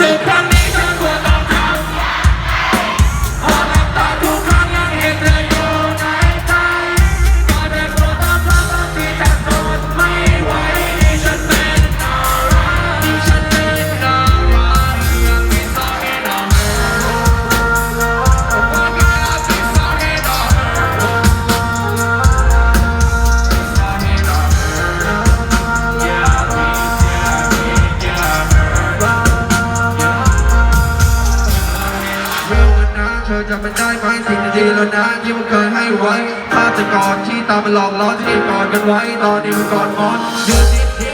Say ธอจะไป็ได้ไหมสิ่งดีๆแล้วนะที่มันเคยให้ไว้ภาพจะกอดที่ตามันหลอกล่อที่กอดกันไว้ ตอนนี้มันกอดมอนเดือนนี้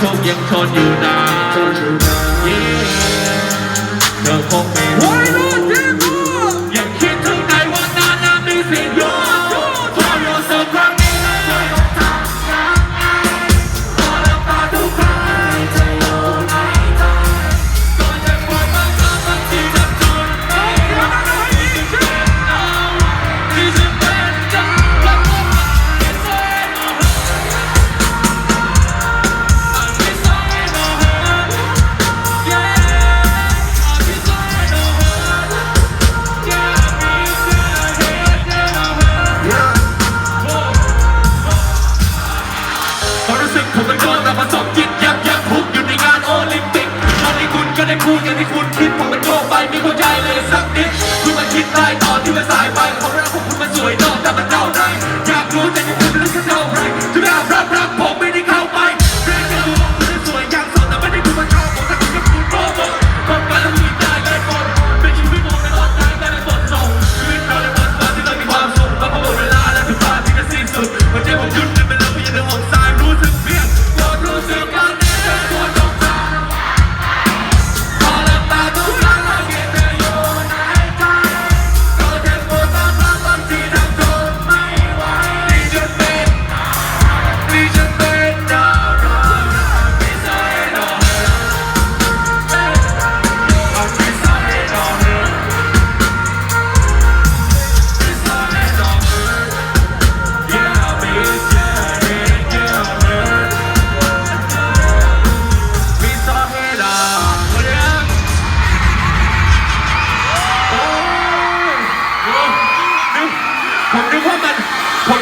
Tokyo Tokyo Tokyo Tokyo Tokyo so bright. Do not rap, rap, boy.